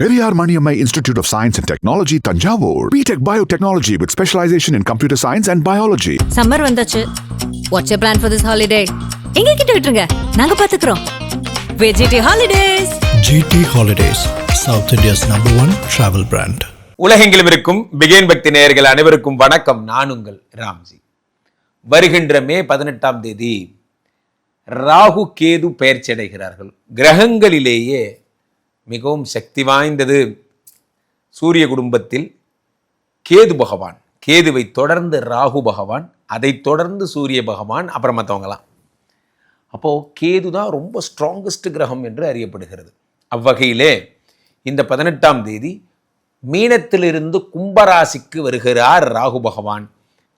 Periyar Maniammai Institute of Science and Technology, Tanjavur. BTech Biotechnology with specialization in computer science and biology. Summer வந்தாச்சு what's you plan for this holiday எங்க கிட்ட விட்டுருங்க நாங்க பாத்துக்கிறோம் VGT holidays GT Holidays, South India's number one travel brand. உலகெங்கிலும் இருக்கும் began பக்தி நேயர்கள் அனைவருக்கும் வணக்கம் நான் உங்கள் ராம்ஜி வருகின்ற மே பதினெட்டாம் தேதி ராகு கேது பெயர்ச்சி அடைகிறார்கள் கிரகங்களிலேயே மிகவும் சக்தி வாய்ந்தது. சூரிய குடும்பத்தில் கேது பகவான். கேதுவை தொடர்ந்து ராகு பகவான் அதை தொடர்ந்து சூரிய பகவான் அப்புறம் மற்றவங்களாம் அப்போது கேது தான் ரொம்ப ஸ்ட்ராங்கஸ்ட் கிரகம் என்று அறியப்படுகிறது. அவ்வகையிலே இந்த பதினெட்டாம் தேதி மீனத்திலிருந்து கும்பராசிக்கு வருகிறார் ராகு பகவான்.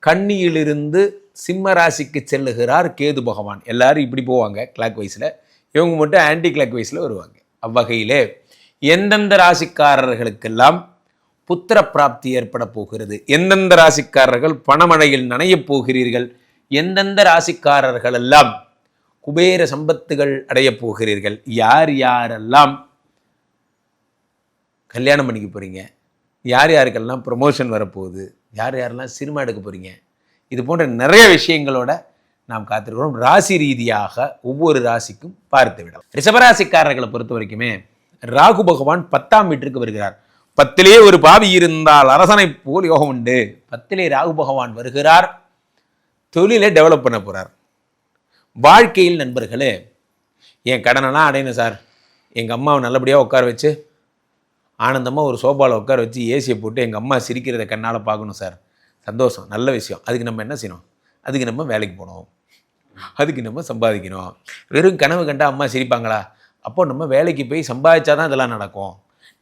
கன்னியிலிருந்து சிம்ம ராசிக்கு செல்லுகிறார் கேது பகவான். எல்லாரும் இப்படி போவாங்க கிளாக் வைஸில் இவங்க மட்டும் ஆன்டி கிளாக் வைஸில் வருவாங்க. அவ்வகையிலே எந்தெந்த ராசிக்காரர்களுக்கெல்லாம் புத்திர பிராப்தி ஏற்பட போகிறது? எந்தெந்த ராசிக்காரர்கள் பணமழையில் நனையப் போகிறீர்கள்? எந்தெந்த ராசிக்காரர்கள் எல்லாம் குபேர சம்பத்துகள் அடையப் போகிறீர்கள்? யார் யாரெல்லாம் கல்யாணம் பண்ணிக்க போகிறீங்க யார் யாருக்கெல்லாம் ப்ரொமோஷன் வரப்போகுது? யார் யாரெல்லாம் சினிமா எடுக்க போகிறீங்க இது போன்ற நிறைய விஷயங்களோட நாம் காத்திருக்கிறோம். ராசி ரீதியாக ஒவ்வொரு ராசிக்கும் பார்த்து விடலாம் ரிஷபராசிக்காரர்களை பொறுத்த வரைக்குமே ராகு பகவான் பத்தாம் வீட்டிற்கு வருகிறார். பத்திலே ஒரு பாவி இருந்தால் அரசனை போல் யோகம் உண்டு. பத்திலே ராகு பகவான் வருகிறார். தொழிலை டெவலப் பண்ண போகிறார் வாழ்க்கையில் நண்பர்களே என் கடனெல்லாம் அடையணும் சார். எங்கள் அம்மாவை நல்லபடியாக உட்கார வச்சு ஆனந்தமாக ஒரு சோபாவில் உட்கார வச்சு ஏசியை போட்டு எங்கள் அம்மா சிரிக்கிறத கண்ணால் பார்க்கணும் சார். சந்தோஷம் நல்ல விஷயம். அதுக்கு நம்ம என்ன செய்யணும்? அதுக்கு நம்ம வேலைக்கு போகணும். அதுக்கு நம்ம சம்பாதிக்கணும். வெறும் கனவு கண்டா அம்மா சிரிப்பாங்களா? அப்போ நம்ம வேலைக்கு போய் சம்பாதிச்சா தான் இதெல்லாம் நடக்கும்.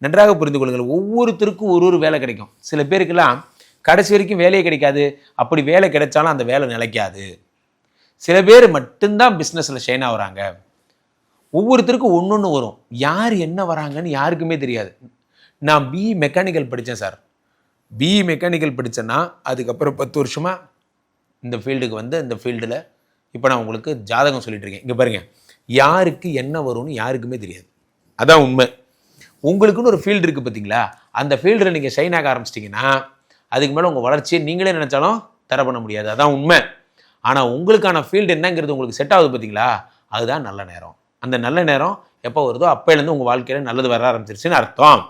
நன்றாக புரிந்து கொள்ளுங்கள். ஒவ்வொருத்தருக்கும் ஒரு ஒரு வேலை கிடைக்கும். சில பேருக்கெல்லாம் கடைசி வரைக்கும் வேலையே கிடைக்காது. அப்படி வேலை கிடைச்சாலும் அந்த வேலை நிலைக்காது. சில பேர் மட்டும்தான் பிஸ்னஸில் ஷைன் ஆகுறாங்க. ஒவ்வொருத்தருக்கும் ஒன்று ஒன்று வரும். யார் என்ன வராங்கன்னு யாருக்குமே தெரியாது. நான் பிஇ மெக்கானிக்கல் படித்தேன் சார். பிஇ மெக்கானிக்கல் படித்தேன்னா அதுக்கப்புறம் பத்து வருஷமாக இந்த ஃபீல்டுக்கு வந்து இந்த ஃபீல்டில் இப்போ நான் உங்களுக்கு ஜாதகம் சொல்லிட்டு இருக்கேன். இங்கே பாருங்கள் யாருக்கு என்ன வரும்னு யாருக்குமே தெரியாது. அதான் உண்மை. உங்களுக்குன்னு ஒரு ஃபீல்டு இருக்குது பார்த்தீங்களா அந்த ஃபீல்டில் நீங்கள் ஷைன் ஆக ஆரம்பிச்சிட்டிங்கன்னா அதுக்கு மேலே உங்கள் வளர்ச்சியை நீங்களே நினச்சாலும் தர பண்ண முடியாது. அதான் உண்மை. ஆனால் உங்களுக்கான ஃபீல்டு என்னங்கிறது உங்களுக்கு செட் ஆகுது பார்த்தீங்களா அதுதான் நல்ல நேரம். அந்த நல்ல நேரம் எப்போ வருதோ அப்போலேருந்து உங்கள் வாழ்க்கையில் நல்லது வர ஆரம்பிச்சிருச்சுன்னு அர்த்தம்.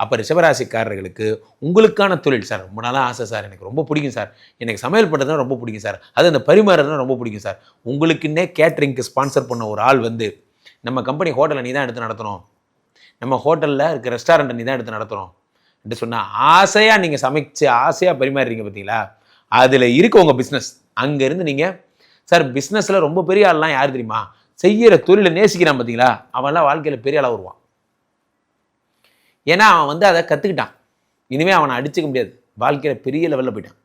அப்போ ரிஷபராசிக்காரர்களுக்கு உங்களுக்கான தொழில் சார் ரொம்ப நாளாக ஆசை சார் எனக்கு ரொம்ப பிடிக்கும் சார். எனக்கு சமையல் பண்ணுறதுனா ரொம்ப பிடிக்கும் சார். அது அந்த பரிமாறுறதுனா ரொம்ப பிடிக்கும் சார். உங்களுக்குன்னே கேட்ரிங்க்கு ஸ்பான்சர் பண்ண ஒரு ஆள் வந்து நம்ம கம்பெனி ஹோட்டலை நீ தான் எடுத்து நடத்தணும். நம்ம ஹோட்டலில் இருக்க ரெஸ்டாரண்ட்டை நீ தான் எடுத்து நடத்தணும். என்று சொன்னால் ஆசையாக நீங்கள் சமைச்சு ஆசையாக பரிமாறுறீங்க பார்த்தீங்களா அதில் இருக்க உங்கள் பிஸ்னஸ் அங்கேருந்து நீங்கள் சார் பிஸ்னஸில் ரொம்ப பெரிய ஆள்லாம் யார் தெரியுமா? செய்கிற தொழிலை நேசிக்கிறான் பார்த்தீங்களா அவன்லாம் வாழ்க்கையில் பெரிய ஆளாக வருவான். ஏன்னா அவன் வந்து அதை கற்றுக்கிட்டான் இனிமேல் அவனை அடிச்சுக்க முடியாது. வாழ்க்கையில் பெரிய லெவலில் போயிட்டான்.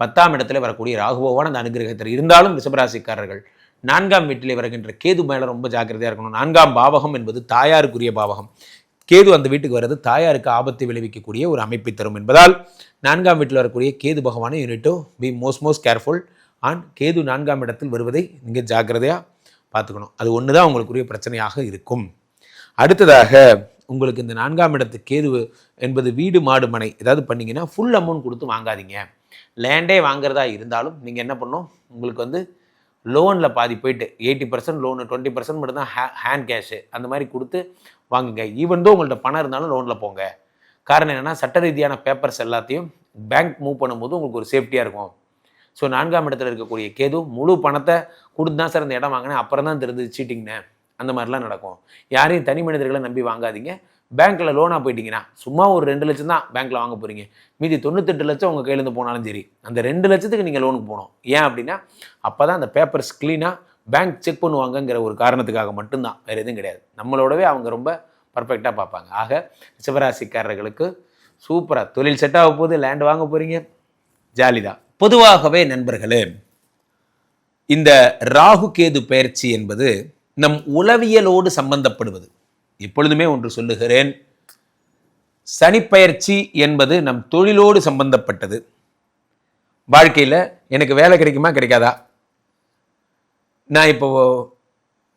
பத்தாம் இடத்துல வரக்கூடிய ராகுபவான அந்த அனுகிரகத்தில் இருந்தாலும் ரிஷபராசிக்காரர்கள் நான்காம் வீட்டிலே வருகின்ற கேது மேலே ரொம்ப ஜாக்கிரதையாக இருக்கணும். நான்காம் பாவகம் என்பது தாயாருக்குரிய பாவகம். கேது அந்த வீட்டுக்கு வர்றது தாயாருக்கு ஆபத்தை விளைவிக்கக்கூடிய ஒரு அமைப்பை தரும் என்பதால் நான்காம் வீட்டில் வரக்கூடிய கேது பகவானை யூனிட்டோ be most most careful and Ketu நான்காம் இடத்தில் வருவதை நீங்கள் ஜாக்கிரதையாக பார்த்துக்கணும். அது ஒன்று தான் உங்களுக்குரிய பிரச்சனையாக இருக்கும். அடுத்ததாக உங்களுக்கு இந்த நான்காம் இடத்து கேது என்பது வீடு மாடு மனை ஏதாவது பண்ணிங்கன்னா ஃபுல் அமௌண்ட் கொடுத்து வாங்காதீங்க. லேண்டே வாங்குறதா இருந்தாலும் நீங்கள் என்ன பண்ணணும்? உங்களுக்கு வந்து லோனில் பாதி போயிட்டு eighty percent loan twenty percent மட்டும் தான் ஹே ஹேண்ட் கேஷு அந்த மாதிரி கொடுத்து வாங்குங்க. ஈவன் தோ உங்கள்ட்ட பணம் இருந்தாலும் லோனில் போங்க. காரணம் என்னென்னா சட்ட ரீதியான பேப்பர்ஸ் எல்லாத்தையும் பேங்க் மூவ் பண்ணும்போது உங்களுக்கு ஒரு சேஃப்டியாக இருக்கும். ஸோ நான்காம் இடத்துல இருக்கக்கூடிய கேது முழு பணத்தை கொடுத்து தான் சார் இந்த இடம் வாங்கினேன் அப்புறம் தான் தெரிஞ்சது சீட்டிங்னு அந்த மாதிரிலாம் நடக்கும். யாரையும் தனி மனிதர்களை நம்பி வாங்காதீங்க. பேங்க்கில் லோனாக போயிட்டீங்கன்னா சும்மா ஒரு ரெண்டு லட்சம் தான் பேங்க்கில் வாங்க போகிறீங்க மீதி தொண்ணூத்தெட்டு லட்சம் உங்கள் கையிலேருந்து போனாலும் சரி. அந்த ரெண்டு லட்சத்துக்கு நீங்கள் லோனுக்கு போகணும். ஏன் அப்படின்னா அப்போ தான் அந்த பேப்பர்ஸ் க்ளீனாக பேங்க் செக் பண்ணுவாங்கங்கிற ஒரு காரணத்துக்காக மட்டும்தான். வேறு எதுவும் கிடையாது. நம்மளோடவே அவங்க ரொம்ப பர்ஃபெக்டாக பார்ப்பாங்க. ஆக சிவராசிக்காரர்களுக்கு சூப்பராக தொழில் செட் ஆக போகுது. லேண்ட் வாங்க போகிறீங்க ஜாலி தான். பொதுவாகவே நண்பர்களே இந்த ராகு கேது பயிற்சி என்பது நம் உளவியலோடு சம்பந்தப்படுவது. எப்பொழுதுமே ஒன்று சொல்லுகிறேன். சனிப்பயிற்சி என்பது நம் தொழிலோடு சம்பந்தப்பட்டது. வாழ்க்கையில் எனக்கு வேலை கிடைக்குமா? கிடைக்காதா? நான் இப்போ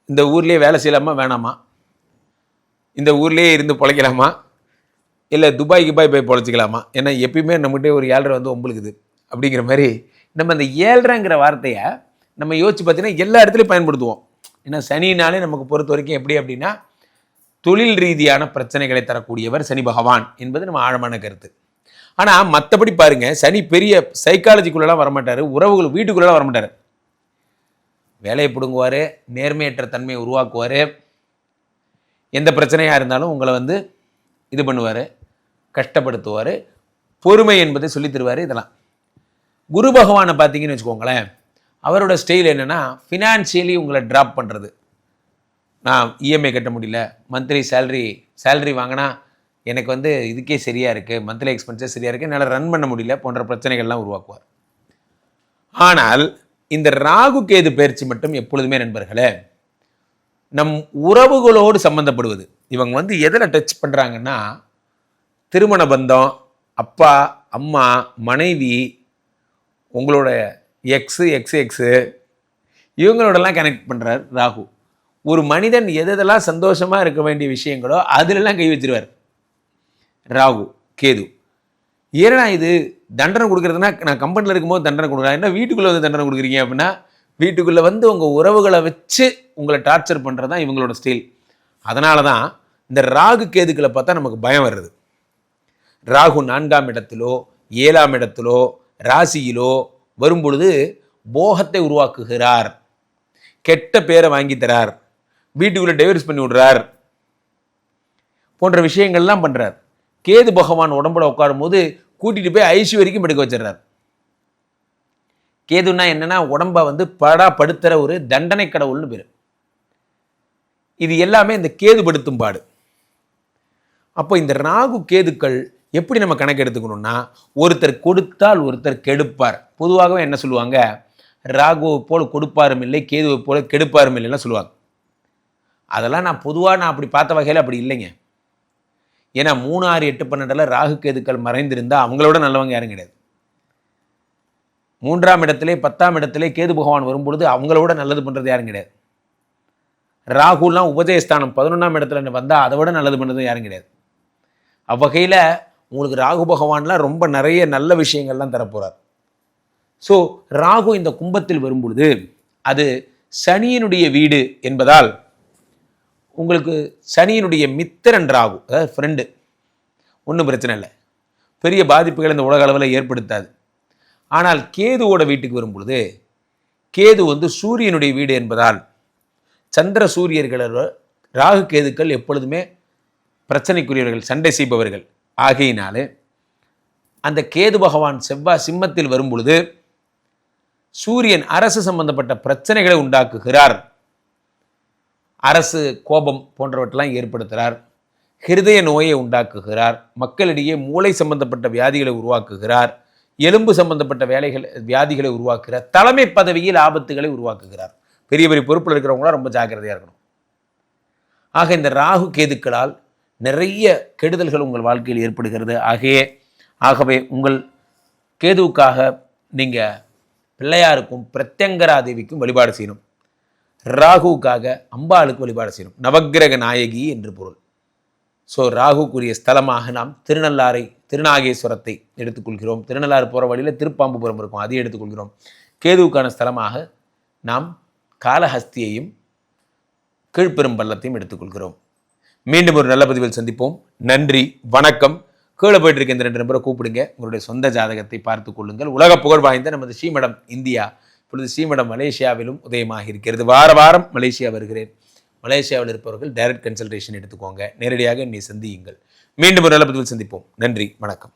இந்த ஊர்லேயே வேலை செய்யலாமா? வேணாமா? இந்த ஊர்லேயே இருந்து பிழைக்கலாமா? இல்லை துபாய் கிபாய் போய் பொழைச்சிக்கலாமா? ஏன்னா எப்பயுமே நம்மகிட்டே ஒரு ஏழ்ரை வந்து ஒம்பளுக்குது அப்படிங்கிற மாதிரி நம்ம அந்த ஏழ்ரைங்கிற வார்த்தையை நம்ம யோசிச்சு பார்த்தீங்கன்னா எல்லா இடத்துலையும் பயன்படுத்துவோம். ஏன்னா சனினாலே நமக்கு பொறுத்த வரைக்கும் எப்படி அப்படின்னா தொழில் ரீதியான பிரச்சனைகளை தரக்கூடியவர் சனி பகவான் என்பது நம்ம ஆழமான கருத்து. ஆனால் மற்றபடி பாருங்க சனி பெரிய சைக்காலஜிக்குள்ளெல்லாம் வரமாட்டார் உறவுகள் வீட்டுக்குள்ளெல்லாம் வரமாட்டார். வேலையை பிடுங்குவார் நேர்மையற்ற தன்மையை உருவாக்குவார். எந்த பிரச்சனையாக இருந்தாலும் உங்களை வந்து இது பண்ணுவார் கஷ்டப்படுத்துவார் பொறுமை என்பதை சொல்லித் தருவார் இதெல்லாம். குரு பகவானை பார்த்தீங்கன்னு வச்சுக்கோங்களேன் அவரோட ஸ்டைல் என்னென்னா ஃபினான்ஷியலி உங்களை ட்ராப் பண்ணுறது நான் இஎம்ஐ கட்ட முடியல. மந்த்லி சேல்ரி சேல்ரி வாங்கினா எனக்கு வந்து இதுக்கே சரியாக இருக்குது மந்த்லி எக்ஸ்பென்சஸ் சரியாக இருக்குது என்னால் ரன் பண்ண முடியல போன்ற பிரச்சனைகள்லாம் உருவாக்குவார். ஆனால் இந்த ராகு கேது பயிற்சி மட்டும் எப்பொழுதுமே நண்பர்களே நம் உறவுகளோடு சம்மந்தப்படுவது இவங்க வந்து எதில் டச் பண்ணுறாங்கன்னா திருமண பந்தம் அப்பா அம்மா மனைவி உங்களோட எக்ஸு எக்ஸ் எக்ஸு இவங்களோடலாம் கனெக்ட் பண்ணுறார் ராகு. ஒரு மனிதன் எதெல்லாம் சந்தோஷமாக இருக்க வேண்டிய விஷயங்களோ அதிலெல்லாம் கை வச்சிருவார். ராகு கேது. ஏன்னா இது தண்டனை கொடுக்குறதுனா நான் கம்பெனியில் இருக்கும்போது தண்டனை கொடுக்குறேன் என்ன வீட்டுக்குள்ளே வந்து தண்டனை கொடுக்குறீங்க அப்படின்னா வீட்டுக்குள்ளே வந்து உங்கள் உறவுகளை வச்சு உங்களை டார்ச்சர் பண்ணுறது தான் இவங்களோட ஸ்டைல் அதனால தான் இந்த ராகு கேதுக்களை பார்த்தா நமக்கு பயம் வருது ராகு நான்காம் இடத்திலோ ஏழாம் இடத்திலோ ராசியிலோ வரும்பொழுது போகத்தை உருவாக்குகிறார். கெட்ட பேரை வாங்கி தரார். வீட்டுக்குள்ளே டைவர்ஸ் பண்ணி விடுறார். போன்ற விஷயங்கள்லாம் பண்ணுறார் கேது பகவான் உடம்புல உட்காரும்போது கூட்டிகிட்டு போய் ஐசி வரைக்கும் படுக்க வச்சிடுறார். கேதுன்னா என்னன்னா உடம்ப வந்து படா படுத்துகிற ஒரு தண்டனை கடவுள்னு பேர். இது எல்லாமே இந்த கேது படுத்தும் பாடு. அப்போ இந்த ராகு கேதுக்கள் எப்படி நம்ம கணக்கு எடுத்துக்கணும்னா ஒருத்தர் கொடுத்தால் ஒருத்தர் கெடுப்பார். பொதுவாகவே என்ன சொல்லுவாங்க? ராகுவை போல் கொடுப்பாரும் இல்லை கேதுவை போல கெடுப்பாரும் இல்லைன்னா சொல்லுவாங்க. அதெல்லாம் நான் பொதுவாக நான் அப்படி பார்த்த வகையில் அப்படி இல்லைங்க. ஏன்னா மூணு ஆறு எட்டு பன்னெண்டில் ராகு கேதுக்கள் மறைந்திருந்தால் அவங்களோட நல்லவங்க யாரும் கிடையாது. மூன்றாம் இடத்திலே பத்தாம் இடத்திலே கேது பகவான் வரும்பொழுது அவங்களோட நல்லது பண்ணுறது யாரும் கிடையாது. ராகுலாம் உபஜயஸ்தானம் பதினொன்றாம் இடத்துல வந்தால் அதை விட நல்லது பண்ணுறது யாரும் கிடையாது. அவ்வகையில் உங்களுக்கு ராகு பகவான்லாம் ரொம்ப நிறைய நல்ல விஷயங்கள்லாம் தரப்போகிறார் ஸோ ராகு இந்த கும்பத்தில் வரும்பொழுது அது சனியினுடைய வீடு என்பதால் உங்களுக்கு சனியினுடைய மித்திரன் ராகு அதாவது ஃப்ரெண்டு ஒன்றும் பிரச்சனை இல்லை. பெரிய பாதிப்புகள் இந்த உலக அளவில் ஏற்படுத்தாது. ஆனால் கேதுவோட வீட்டுக்கு வரும்பொழுது கேது வந்து சூரியனுடைய வீடு என்பதால் சந்திர சூரியர்களோட ராகு கேதுக்கள் எப்பொழுதுமே பிரச்சனைக்குரியவர்கள் சண்டை செய்பவர்கள். ஆகையினாலே அந்த கேது பகவான் செவ்வாய் சிம்மத்தில் வரும்பொழுது சூரியன் அரசு சம்பந்தப்பட்ட பிரச்சனைகளை உண்டாக்குகிறார். அரசு கோபம் போன்றவற்றெல்லாம் ஏற்படுத்துகிறார். ஹிருதய நோயை உண்டாக்குகிறார். மக்களிடையே மூளை சம்பந்தப்பட்ட வியாதிகளை உருவாக்குகிறார். எலும்பு சம்பந்தப்பட்ட வேலைகள் வியாதிகளை உருவாக்குகிறார். தலைமை பதவியில் ஆபத்துகளை உருவாக்குகிறார். பெரிய பெரிய பொறுப்பில் இருக்கிறவங்களாம் ரொம்ப ஜாக்கிரதையாக இருக்கணும். ஆக இந்த ராகு கேதுக்களால் நிறைய கெடுதல்கள் உங்கள் வாழ்க்கையில் ஏற்படுகிறது. ஆகையே ஆகவே உங்கள் கேதுவுக்காக நீங்கள் பிள்ளையாருக்கும் பிரத்யங்கரா தேவிக்கும் வழிபாடு செய்யணும். ராகுக்காக அம்பாளுக்கு வழிபாடு செய்யணும். நவக்கிரக நாயகி என்று பொருள். ஸோ ராகுக்குரிய ஸ்தலமாக நாம் திருநள்ளாரை திருநாகேஸ்வரத்தை எடுத்துக்கொள்கிறோம். திருநள்ளாறு போகிற வழியில் திருப்பாம்புபுரம் இருக்கும். அதை எடுத்துக்கொள்கிறோம். கேதுவுக்கான ஸ்தலமாக நாம் காலஹஸ்தியையும் கீழ்பெரும்பள்ளத்தையும் எடுத்துக்கொள்கிறோம். மீண்டும் ஒரு நல்ல பதிவில் சந்திப்போம். நன்றி வணக்கம். கீழே போயிட்டு இருக்க இந்த ரெண்டு நம்பரை கூப்பிடுங்க. உங்களுடைய சொந்த ஜாதகத்தை பார்த்து கொள்ளுங்கள். உலக புகழ் வாய்ந்த நமது ஸ்ரீமடம் இந்தியா இப்பொழுது ஸ்ரீமடம் மலேசியாவிலும் உதயமாக இருக்கிறது. வார வாரம் மலேசியா வருகிறேன். மலேசியாவில் இருப்பவர்கள் டைரக்ட் கன்சல்டேஷன் எடுத்துக்கோங்க. நேரடியாக என்னை சந்தியுங்கள். மீண்டும் ஒரு நல்ல பதிவில் சந்திப்போம். நன்றி வணக்கம்.